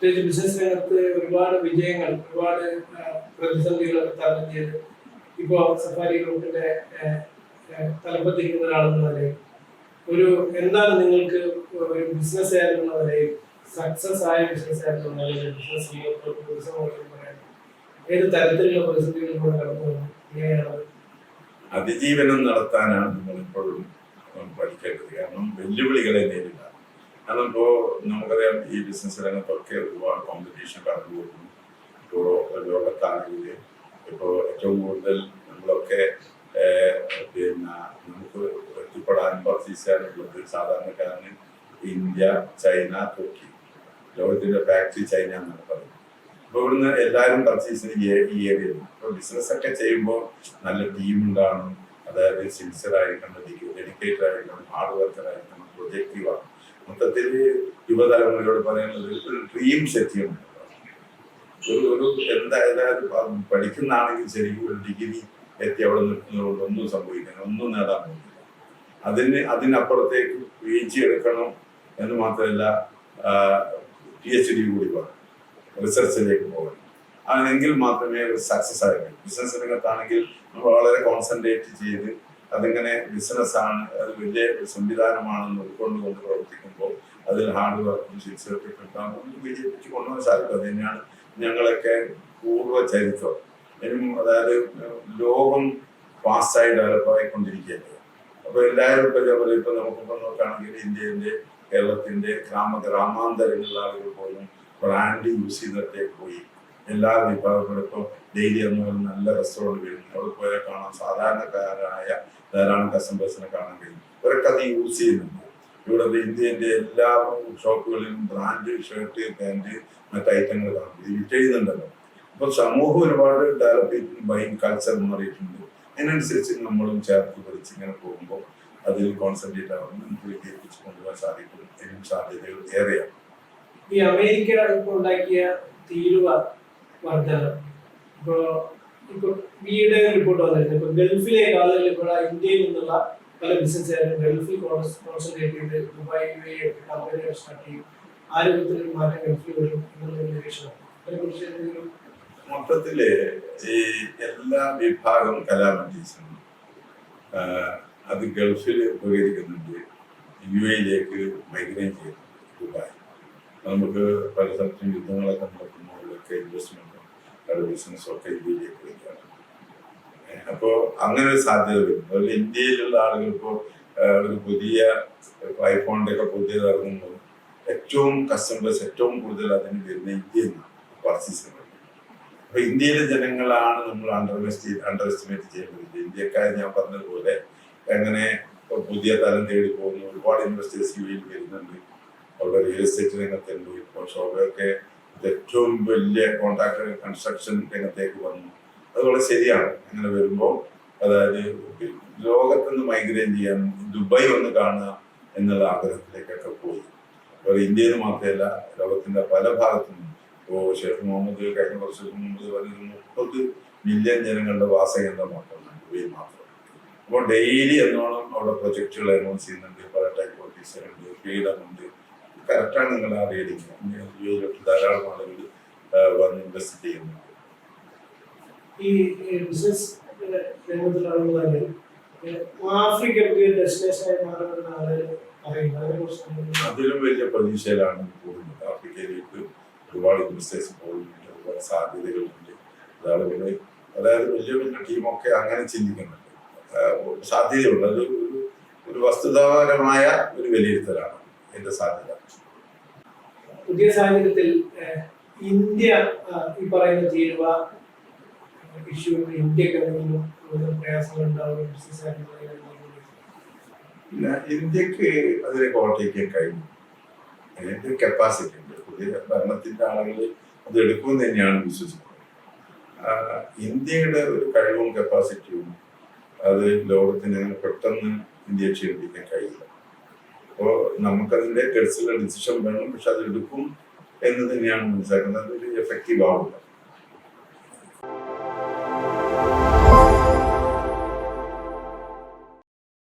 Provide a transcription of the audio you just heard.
പ്രത്യേകിച്ച് ബിസിനസ് രംഗത്ത് ഒരുപാട് വിജയങ്ങൾ ഒരുപാട് പ്രതിസന്ധികളൊക്കെ തരണം ചെയ്ത് ഇപ്പോൾ സഫാരി ഗ്രൂപ്പിന്റെ തലപ്പത്തിരിക്കുന്ന ഒരാളെന്ന നിലയിൽ ഒരു എന്താണ് നിങ്ങൾക്ക് ഒരു ബിസിനസ് നിലയിൽ സക്സസ് ആയ ബിസിനസ് എന്നുള്ള നിലയിൽ ബിസിനസ് പറയാൻ ഏത് തരത്തിലുള്ള പ്രതിസന്ധികളിലൂടെ കടന്നു എങ്ങനെയാണ് അതിജീവനം നടത്താനാണ് നമ്മൾ ഇപ്പോഴും പഠിക്കേണ്ടത്. കാരണം വെല്ലുവിളികളെ നേരിടാം കാരണം നമുക്കറിയാം ഈ ബിസിനസ് രംഗത്തൊക്കെ ഒരുപാട് കോമ്പറ്റീഷൻ കടന്നു പോകുന്നു. ഇപ്പോൾ ലോകത്താണെങ്കിൽ ഇപ്പോൾ ഏറ്റവും കൂടുതൽ നമ്മളൊക്കെ പിന്നെ നമുക്ക് എത്തിപ്പെടാനും പർച്ചേസ് ചെയ്യാനുള്ളത് സാധാരണക്കാരന് ഇന്ത്യ ചൈന തുർക്കി. ലോകത്തിന്റെ ഫാക്ടറി ചൈന എന്നാണ് പറയുന്നത്. അപ്പോൾ ഇവിടുന്ന് എല്ലാവരും പർച്ചേസിന് ഈ ഏരിയ ഇപ്പോൾ ബിസിനസ് ചെയ്യുമ്പോൾ നല്ല ടീം ഉണ്ടാകണം അതായത് സിൻസിയർ ആയിരിക്കണം ഡെഡിക്കേറ്റഡ് ആയിരിക്കണം ഹാർഡ് വർക്കർ ആയിരിക്കണം പ്രൊജക്റ്റീവ് ആണ് മൊത്തത്തിൽ യുവതലമുറയോട് പറയാനുള്ളത് ഒരു ഡ്രീം സെറ്റ് ചെയ്യണം ഒരു ഒരു എന്താ പഠിക്കുന്നതാണെങ്കിൽ ശരിക്കും ഒരു ഡിഗ്രി എത്തി അവിടെ നിൽക്കുന്നതുകൊണ്ട് ഒന്നും സംഭവിക്കണം ഒന്നും നേടാൻ പോകുന്നില്ല. അതിന് അതിനപ്പുറത്തേക്ക് പി എടുക്കണം എന്ന് മാത്രമല്ല പി എച്ച് ഡി കൂടി പോകണം റിസർച്ചിലേക്ക് പോകണം അങ്ങനെങ്കിൽ മാത്രമേ സക്സസ് ആയിരിക്കും ബിസിനസ് രംഗത്താണെങ്കിൽ നമ്മൾ വളരെ കോൺസെൻട്രേറ്റ് ചെയ്ത് അതിങ്ങനെ ബിസിനസ് ആണ് അത് വലിയ സംവിധാനമാണെന്ന് ഉൾക്കൊണ്ടുകൊണ്ട് പ്രവർത്തിക്കുമ്പോൾ അതിൽ ഹാർഡ് വർക്കും ശിക്ഷിക്കപ്പെട്ടാണ് ബി ജെ വിജയിപ്പിച്ച് കൊണ്ടുപോകാൻ സാധിക്കും. അത് തന്നെയാണ് ഞങ്ങളൊക്കെ പൂർവ ചരിത്രം. അതായത് ലോകം ഫാസ്റ്റായി ഡെവലപ്പ് ആയിക്കൊണ്ടിരിക്കുകയല്ലേ അപ്പോൾ എല്ലാവരും ഇപ്പൊ ഇപ്പൊ നമുക്കിപ്പോ നോക്കുകയാണെങ്കിൽ ഇന്ത്യന്റെ കേരളത്തിന്റെ ഗ്രാമ ഗ്രാമാന്തരങ്ങളിലുള്ള ആളുകൾ പോലും ബ്രാൻഡ് യൂസ് ചെയ്തിട്ടേ പോയി. എല്ലാ വിഭാഗങ്ങളും ഇപ്പോൾ ഡെയിലി എന്ന് നല്ല റെസ്റ്റോറന്റ് വരുന്നു. അവിടെ പോയാൽ കാണാം. സാധാരണക്കാരായ ധാരാളം കസ്റ്റമേഴ്സിനെ കാണാൻ കഴിയും. ഇവരൊക്കെ അത് യൂസ് ചെയ്യുന്നുണ്ട്. ഇവിടെ ഇന്ത്യന്റെ എല്ലാ ഷോപ്പുകളിലും ബ്രാൻഡ് ഷർട്ട് പാന്റ് മറ്റ് ഐറ്റങ്ങൾ കാണും. ഇത് ചെയ്യുന്നുണ്ടല്ലോ. അപ്പൊ സമൂഹം ഒരുപാട് ഡെവലപ്പ് ബൈങ് കൾച്ചർ മാറിയിട്ടുണ്ട്. അതിനനുസരിച്ച് നമ്മളും ചേർത്ത് പിടിച്ച് ഇങ്ങനെ പോകുമ്പോൾ അതിൽ കോൺസെൻട്രേറ്റ് ആവുന്നു. നമുക്ക് വിജയിപ്പിച്ച് കൊണ്ടുപോകാൻ സാധിക്കും. ഇതിനും സാധ്യതകൾ ഏറെയാണ്. ഈ അമേരിക്ക ഉണ്ടാക്കിയ തീരുവ വർധന ഇപ്പോ ഇപ്പൊ ഈയിടെ റിപ്പോർട്ട് വന്നിരുന്നു ഇപ്പൊ ഗൾഫിലെ ഇപ്പോൾ ഇന്ത്യയിൽ നിന്നുള്ള പല ബിസിനസ്സുകാരും ഗൾഫിൽ കോൺസെൻട്രേറ്റ് ചെയ്ത് ദുബായ് കമ്പനികൾ സ്റ്റാർട്ട് ചെയ്യും. ആരോഗ്യത്തിൽ മാറ്റം ഗൾഫിൽ വരും മൊത്തത്തിൽ ഈ എല്ലാ വിഭാഗം കലാമറ്റീസും അത് ഗൾഫിൽ ഉപകരിക്കുന്നുണ്ട്. യു എയിലേക്ക് മൈഗ്രേറ്റ് ചെയ്യുന്നുണ്ട് ദുബായ്. നമുക്ക് പല സ്ഥലത്തും നടക്കുന്നതിലൊക്കെ ഇൻവെസ്റ്റ്മെന്റും അവരുടെ ബിസിനസ്സും ഒക്കെ ഇന്ത്യയിലേക്ക് വരികയാണ് അപ്പോൾ അങ്ങനെ ഒരു സാധ്യത വരും അതുപോലെ ഇന്ത്യയിലുള്ള ആളുകൾ ഇപ്പോൾ ഒരു പുതിയ ഐഫോണിന്റെ ഒക്കെ പുതിയത് ഇറങ്ങുമ്പോൾ ഏറ്റവും കസ്റ്റമേഴ്സ് ഏറ്റവും കൂടുതൽ അതിന് വരുന്ന ഇന്ത്യയിൽ നിന്നാണ് ചെയ്യുന്നത് അപ്പൊ ഇന്ത്യയിലെ ജനങ്ങളാണ് നമ്മൾ അണ്ടർ അണ്ടർ എസ്റ്റിമേറ്റ് ചെയ്യേണ്ടത് ഇന്ത്യക്കാർ ഞാൻ പറഞ്ഞതുപോലെ എങ്ങനെ പുതിയ തലം തേടി പോകുന്നു. ഒരുപാട് ഇൻവെസ്റ്റേഴ്സ് യു എയിൽ വരുന്നുണ്ട്. അവിടെ റിയൽ എസ്റ്റേറ്റ് രംഗത്തുണ്ട്. ഇപ്പോൾ ശോഭയൊക്കെ ഏറ്റവും വലിയ കോൺട്രാക്ടർ കൺസ്ട്രക്ഷൻ രംഗത്തേക്ക് വന്നു. അത് വളരെ ശരിയാണ്. അങ്ങനെ വരുമ്പോൾ അതായത് ലോകത്തുനിന്ന് മൈഗ്രേറ്റ് ചെയ്യാൻ ദുബായ് ഒന്ന് കാണുക എന്നുള്ള ആഗ്രഹത്തിലേക്കൊക്കെ പോയി. അപ്പോൾ ഇന്ത്യയിൽ മാത്രമല്ല ലോകത്തിന്റെ പല ഭാഗത്തു. ഇപ്പോൾ ഷെയ്ഖ് മുഹമ്മദ് കഴിഞ്ഞ കുറച്ച് മുമ്പ് പറഞ്ഞൊരു മുപ്പത് മില്യൺ ജനങ്ങളുടെ വാസകേന്ദ്രമാക്കുന്നുണ്ട് ദുബൈ മാത്രം. അപ്പോൾ ഡെയിലി എന്നോണം അവിടെ പ്രൊജക്റ്റുകൾ അനൗൺസ് ചെയ്യുന്നുണ്ട് പല ടൈപ്പ് ഓഫീസറുണ്ട് ഫ്രീഡം ഉണ്ട്. കറക്റ്റാണ് നിങ്ങൾ ആ റീഡിങ് യുഎയിലൊക്കെ ധാരാളം ആളുകൾ വന്ന് ഇൻവെസ്റ്റ് ചെയ്യുന്നുണ്ട് അതിലും വലിയ പ്രതീക്ഷയിലാണ് പോകുന്നത്. ആഫ്രിക്കയിലേക്ക് ഒരുപാട് ഇൻവെസ്റ്റേഴ്സ് പോകുന്നുണ്ട്. ഒരുപാട് സാധ്യതകളുണ്ട്. അതാണ് പിന്നെ അതായത് വലിയ വലിയ ടീമൊക്കെ അങ്ങനെ ചിന്തിക്കുന്നുണ്ട്. സാധ്യതയുള്ള ഒരു ഒരു വസ്തുതാപരമായ ഒരു വിലയിരുത്തലാണ്. ഇതിന്റെ സാധ്യത. പുതിയ സാഹചര്യത്തിൽ ഇന്ത്യ ഈ പറയുന്ന തീരുവ ഇഷ്യൂ ഇന്ത്യയ്ക്ക് പ്രയാസങ്ങൾ ഉണ്ടാവും ബിസിനസ് പിന്നെ ഇന്ത്യയ്ക്ക് അതിനെ കോട്ടയ്ക്ക് കഴിഞ്ഞു. അതിന്റെ കപ്പാസിറ്റി ഉണ്ട്. പുതിയ ഭരണത്തിന്റെ ആളുകൾ അത് എടുക്കുമെന്ന് തന്നെയാണ് വിശ്വസിക്കുന്നത്. ഇന്ത്യയുടെ ഒരു കഴിവും കപ്പാസിറ്റിയും അത് ലോകത്തിന് പെട്ടെന്ന് ഇന്ത്യയെ ക്ഷീണിപ്പിക്കാൻ കഴിയില്ല. അപ്പോൾ നമുക്കതിന്റെ ഗഡ്സിലെ ഡിസിഷൻ വേണം പക്ഷെ അത് എടുക്കും എന്ന് തന്നെയാണ് മനസ്സിലാക്കുന്നത്. അതൊരു എഫക്റ്റീവ് ആവില്ല